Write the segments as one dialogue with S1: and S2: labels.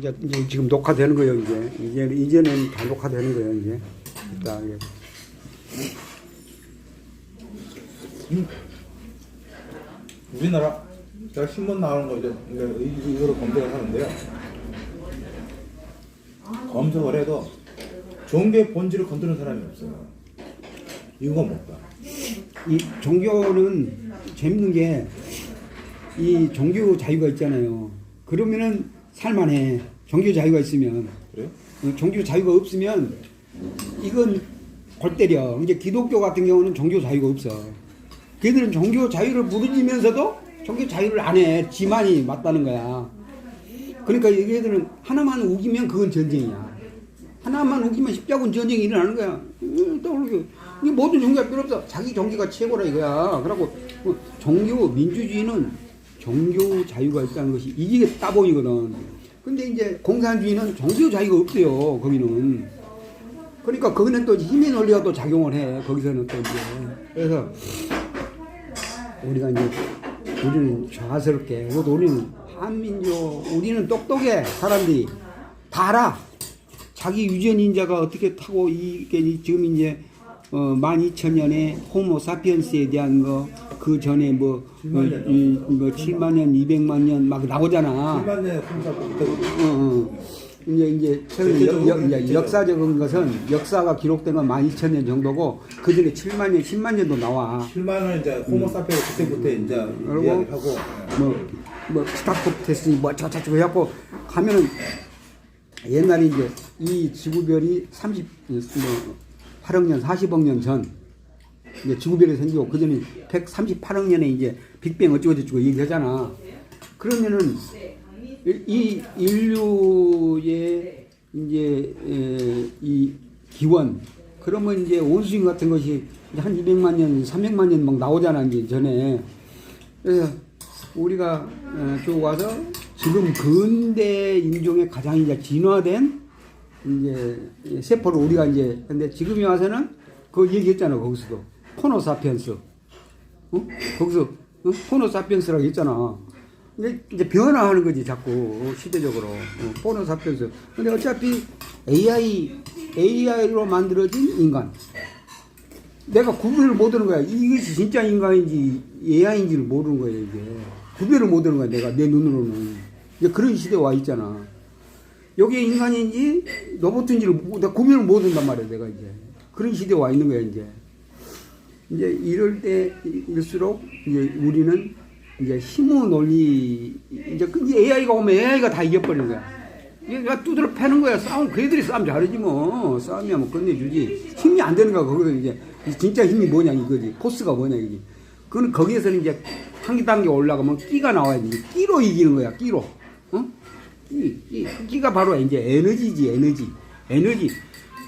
S1: 이제, 이제 지금 녹화되는 거예요 이제 이제 이제는 다 녹화되는 거예요 이제 이따 예.
S2: 우리나라 제가 신문 나오는 거 이제 이거로 검색을 하는데요. 검색을 해도 종교의 본질을 건드는 사람이 없어요. 이유가 뭘까?
S1: 이 종교는 재밌는 게 이 종교 자유가 있잖아요. 그러면은 살만해. 종교 자유가 있으면
S2: 그래요?
S1: 어, 종교 자유가 없으면 이건 골 때려. 이제 기독교 같은 경우는 종교 자유가 없어. 걔들은 종교 자유를 부르지면서도 종교 자유를 안 해. 지만이 맞다는 거야. 그러니까 얘들은 하나만 우기면 그건 전쟁이야. 하나만 우기면 십자군 전쟁이 일어나는 거야. 음, 떠오르게. 이 모든 종교가 필요 없어. 자기 종교가 최고라 이거야. 그러고 뭐 종교 민주주의는 종교 자유가 있다는 것이 이게 따봉이거든. 근데 이제 공산주의는 종교 자유가 없어요. 거기는. 그러니까 거기는 또 힘의 논리가 또 작용을 해. 거기서는 또 이제. 그래서 우리가 이제 우리는 자아스럽게 그래도 우리는 한민족 우리는 똑똑해 사람들이 다 알아 자기 유전인자가 어떻게 타고 이게 이- 지금 이제 어 12,000년에 호모 사피엔스에 대한 거 그 전에 뭐, 어,
S2: 7만 년.
S1: 이, 뭐 7만 년, 200만 년 막 나오잖아.
S2: 7만 년의 홍사 그때
S1: 어, 어. 이제 이제 최근 역, 역, 이제 역사적인 것은 역사가 기록된 건 12,000년 정도고 그 전에 7만 년, 10만 년도 나와.
S2: 7만 년 이제 호모사피ens 그때부터 이제
S1: 그리고
S2: 하고
S1: 뭐, 뭐, 스타트 테스트, 뭐, 저저저 해갖고 가면은 옛날에 이제 이 지구별이 30, 뭐, 8억 년, 40억 년 전, 이제 지구별이 생기고, 그 전에 138억 년에 이제 빅뱅 어쩌고저쩌고 얘기하잖아. 그러면은, 이- 이 인류의 이제, 에, 이 기원, 그러면 이제 온수인 같은 것이 한 200만 년, 300만 년 막 나오잖아, 이제 전에. 그래서 우리가 어, 쭉 와서 지금 근대 인종의 가장 이제 진화된 이제 세포를 우리가 이제 근데 지금에 와서는 그 얘기했잖아 거기서도 포노사피엔스 어? 거기서 어? 포노사피엔스라고 했잖아 근데 이제 변화하는 거지 자꾸 어, 시대적으로 어, 포노사피엔스 근데 어차피 AI AI로 만들어진 인간 내가 구별을 못하는 거야. 이것이 진짜 인간인지 AI인지를 모르는 거야, 이게. 구별을 못하는 거야, 내가, 내 눈으로는. 이제 그런 시대에 와 있잖아. 여기 인간인지 로봇인지를 모- 내가 구별을 못한단 말이야, 내가 이제. 그런 시대에 와 있는 거야, 이제. 이제 이럴 때일수록 이제 우리는 이제 힘의 논리, 이제 그 AI가 오면 AI가 다 이겨버리는 거야. 얘가 두드려 패는 거야. 싸움, 그 애들이 싸움 잘하지 뭐. 싸움이야 뭐 끝내주지. 힘이 안 되는 거야. 거기서 이제. 진짜 힘이 뭐냐 이거지. 포스가 뭐냐 이거지. 그건 거기에서는 이제 한 단계 올라가면 끼가 나와야지. 끼로 이기는 거야. 끼로. 어? 끼, 끼. 그 끼가 바로 이제 에너지지, 에너지. 에너지.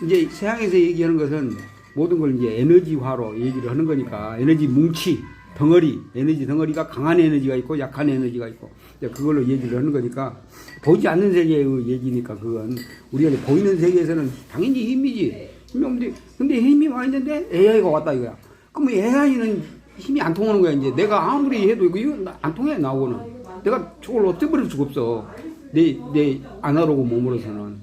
S1: 이제 서양에서 얘기하는 것은 모든 걸 이제 에너지화로 얘기를 하는 거니까 에너지 뭉치, 덩어리, 에너지 덩어리가 강한 에너지가 있고 약한 에너지가 있고 그걸로 얘기를 하는 거니까 보이지 않는 세계의 얘기니까 그건 우리가 보이는 세계에서는 당연히 힘이지. 힘이 없는데 근데 힘이 와 있는데 AI가 왔다 이거야. 그럼 AI는 힘이 안 통하는 거야 이제. 내가 아무리 해도 이거 안 통해 나오고는. 내가 저걸 어떻게 버릴 수가 없어. 내 내 아날로그 몸으로서는.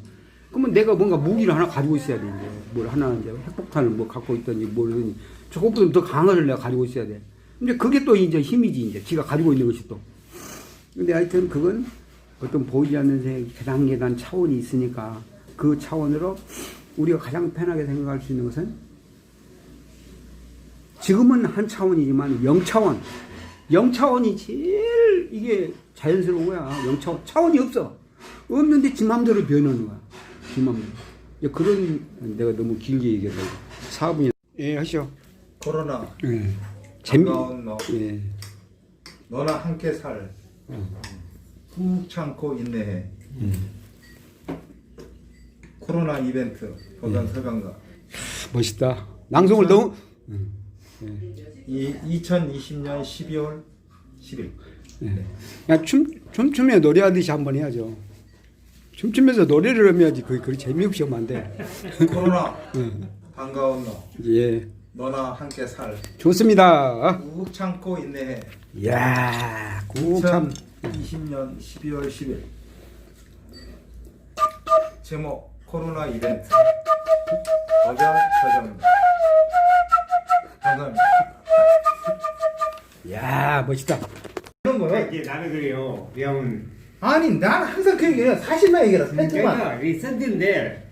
S1: 그러면 내가 뭔가 무기를 하나 가지고 있어야 돼 이제 뭘 하나 이제 핵폭탄을 뭐 갖고 있든지 뭐든지 저것보다 더걸 내가 가지고 있어야 돼. 근데 그게 또 이제 힘이지 이제. 지가 가지고 있는 것이 또. 근데 하여튼 그건 어떤 보이지 않는 계단 계단 차원이 있으니까 그 차원으로 우리가 가장 편하게 생각할 수 있는 것은 지금은 한 차원이지만 0차원. 0차원이 제일 이게 자연스러운 거야. 0차원. 차원이 없어. 없는데 지 맘대로 변하는 거야. 지 맘대로 그런 내가 너무 길게 얘기해서 사업이 예 하시죠
S2: 코로나
S1: 예 재미
S2: 반가운 너
S1: 예
S2: 너나 함께 살. 꾹 참고 인내해. 코로나 이벤트 보단 서강가.
S1: 멋있다 낭송을 너무
S2: 이 2020년 12월 10일.
S1: 예. 그냥 춤, 춤추며 노래하듯이 한번 해야죠. 춤추면서 노래를 하면야지 그게 그리 재미없이 하면 안 돼.
S2: 코로나
S1: 예.
S2: 반가운 너
S1: 예.
S2: 너나 함께 살.
S1: 좋습니다.
S2: 꾹 참고 인내해.
S1: 이야, 꾹 참.
S2: 2020년 12월 10일. 제목 코로나 이벤트 어장 서장입니다. 감사합니다.
S1: 야 멋있다.
S2: 그런 거요?
S3: 이게 나는 그래요. 왜냐면
S2: 아니 난 항상 그 얘기해요. 사실만 얘기해라. 팩트만.
S3: 내가 이 선대인데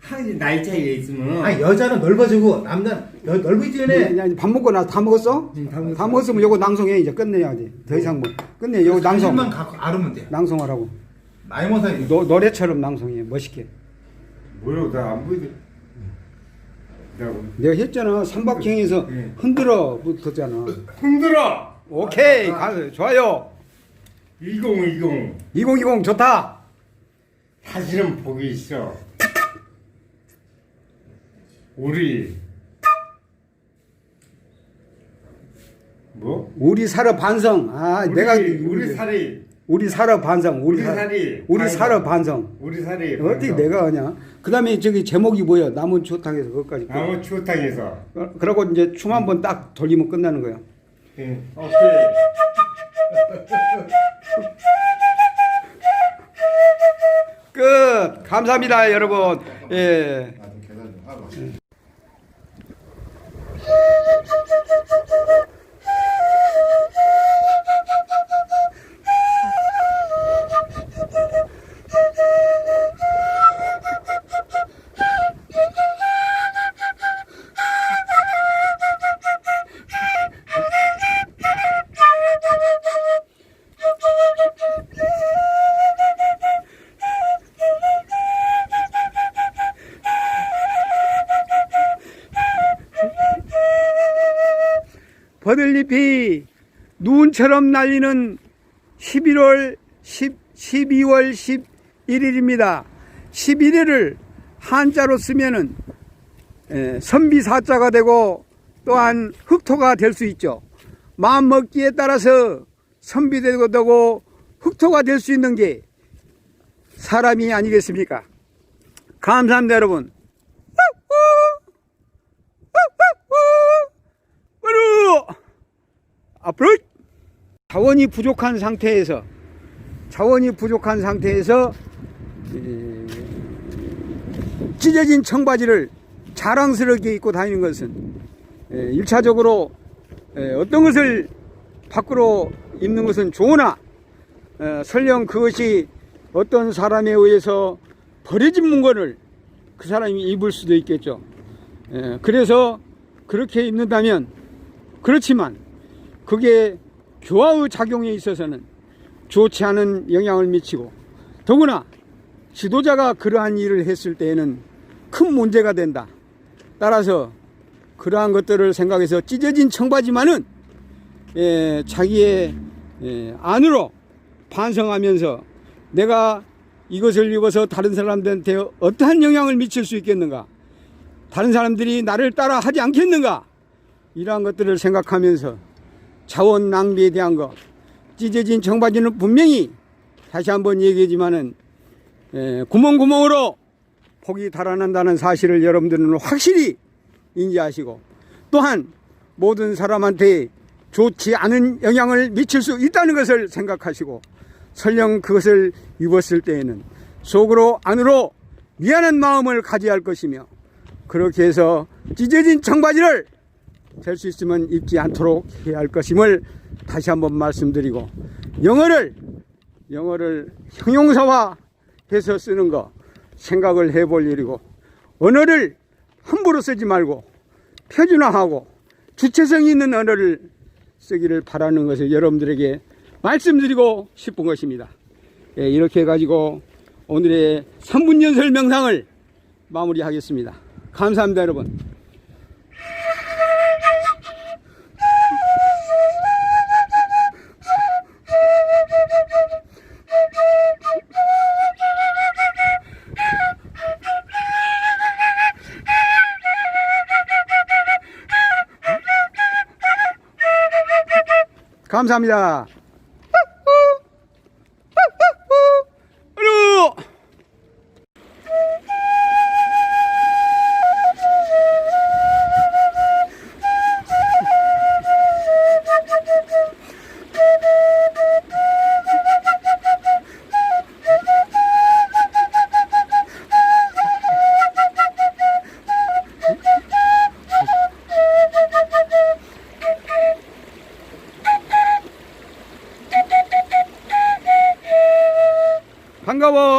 S3: 한 나이 차이가 있으면
S2: 아니 여자는 넓어지고 남자는 넓어지기 전에
S1: 아니, 밥 먹고 나다 먹었어?
S3: 응, 다 먹었어.
S1: 다 먹었으면 요거 낭송해 이제 끝내야지. 더 이상 뭐 끝내. 요거 낭송.
S2: 사실만 갖고 알으면 돼.
S1: 낭송하라고.
S2: 나이 먹은 사람이
S1: 노, 노래처럼 낭송해 멋있게.
S3: 뭐요? 나안 보이지. 내가
S1: 내가 했잖아 삼박형에서
S3: 네.
S1: 흔들어 붙었잖아.
S3: 흔들어.
S1: 오케이 가, 좋아요.
S3: 2020
S1: 2020 좋다.
S3: 사실은 복이 있어. 우리 뭐?
S1: 우리 살아 반성. 아
S3: 우리,
S1: 내가
S3: 우리 살이
S1: 우리 살아 반성. 우리,
S3: 우리
S1: 살-
S3: 살이
S1: 우리
S3: 반성.
S1: 살아 반성.
S3: 우리 살이
S1: 어떻게. 내가 하냐? 그다음에 저기 제목이 뭐야? 남은 추탕에서 그것까지.
S3: 아무 추탕에서
S1: 어, 그러고 이제 춤 한번 딱 돌리면 끝나는 거야.
S3: 예.
S1: 끝. 감사합니다, 여러분. 예. 버들잎이 눈처럼 날리는 11월 10, 12월 11일입니다. 11일을 한자로 쓰면은 에, 선비사자가 되고 또한 흑토가 될 수 있죠. 마음 먹기에 따라서 선비되고 되고 흑토가 될 수 있는 게 사람이 아니겠습니까? 감사합니다, 여러분. 으르! 앞으로 자원이 부족한 상태에서 자원이 부족한 상태에서 에, 찢어진 청바지를 자랑스럽게 입고 다니는 것은 에, 일차적으로 에, 어떤 것을 밖으로 입는 것은 좋으나 에, 설령 그것이 어떤 사람에 의해서 버려진 물건을 그 사람이 입을 수도 있겠죠. 에, 그래서 그렇게 입는다면 그렇지만 그게 교화의 작용에 있어서는 좋지 않은 영향을 미치고 더구나 지도자가 그러한 일을 했을 때에는 큰 문제가 된다. 따라서 그러한 것들을 생각해서 찢어진 청바지만은 예, 자기의 예, 안으로 반성하면서 내가 이것을 입어서 다른 사람들한테 어떠한 영향을 미칠 수 있겠는가? 다른 사람들이 나를 따라 하지 않겠는가? 이러한 것들을 생각하면서 자원 낭비에 대한 것, 찢어진 청바지는 분명히 다시 한번 얘기하지만은 에, 구멍구멍으로 폭이 달아난다는 사실을 여러분들은 확실히 인지하시고 또한 모든 사람한테 좋지 않은 영향을 미칠 수 있다는 것을 생각하시고 설령 그것을 입었을 때에는 속으로 안으로 미안한 마음을 가져야 할 것이며 그렇게 해서 찢어진 청바지를 될 수 있으면 입지 않도록 해야 할 것임을 다시 한번 말씀드리고 영어를 영어를 형용사화 해서 쓰는 거 생각을 해 볼 일이고 언어를 함부로 쓰지 말고 표준화하고 주체성 있는 언어를 쓰기를 바라는 것을 여러분들에게 말씀드리고 싶은 것입니다. 예, 이렇게 해가지고 오늘의 3분 연설 명상을 마무리하겠습니다. 감사합니다, 여러분. 감사합니다.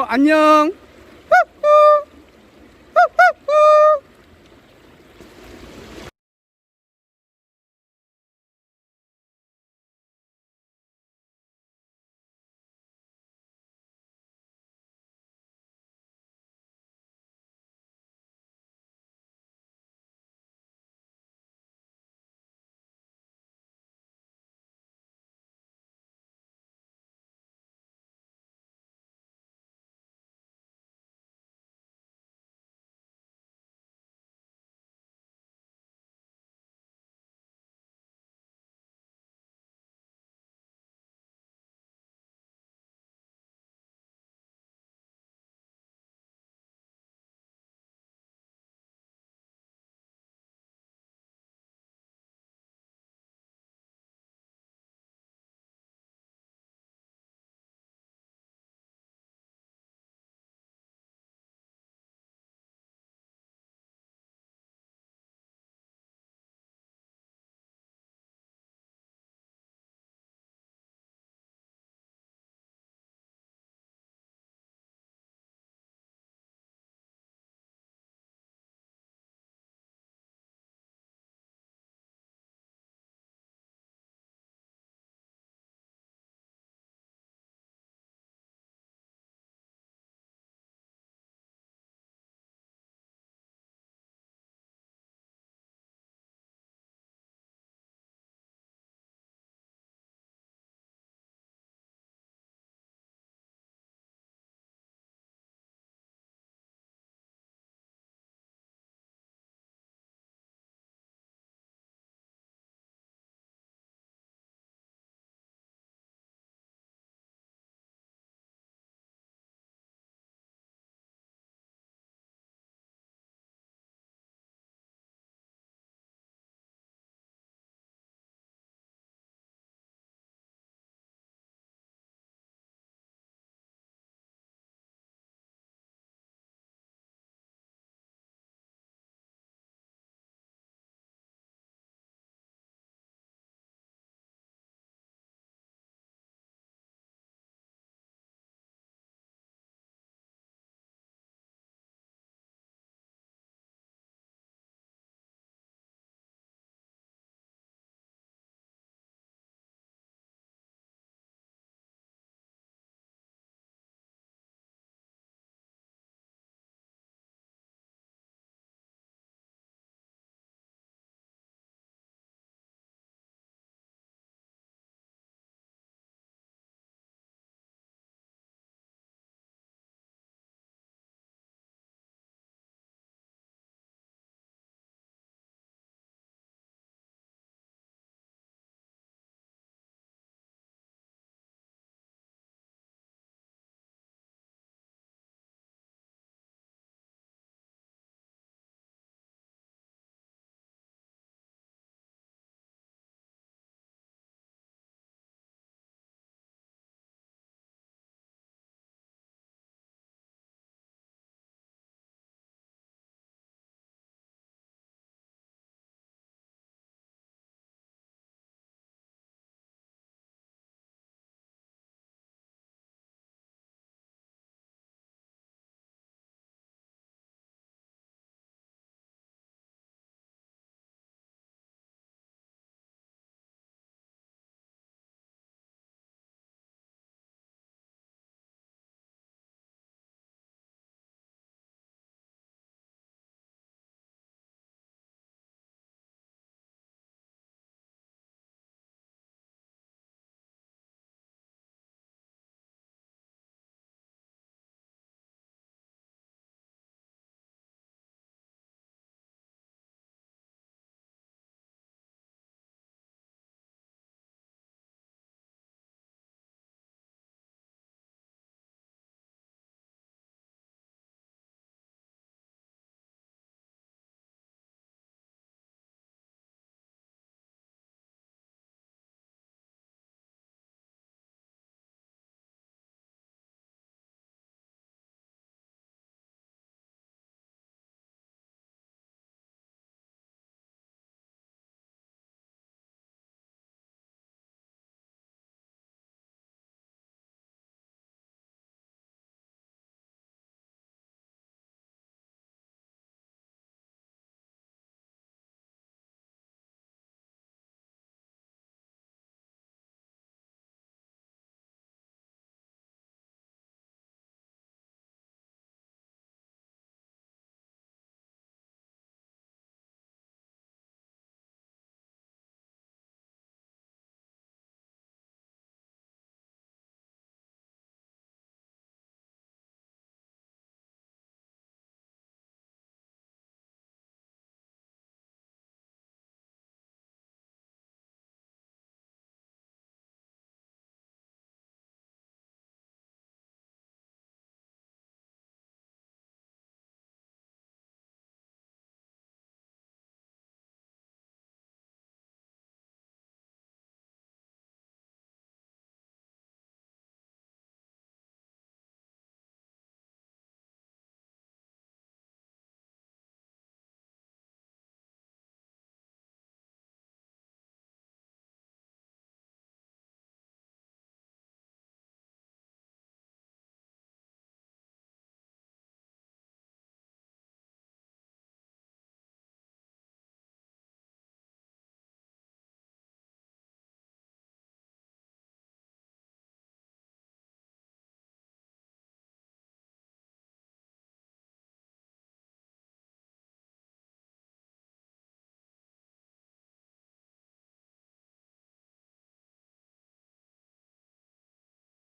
S1: 안녕.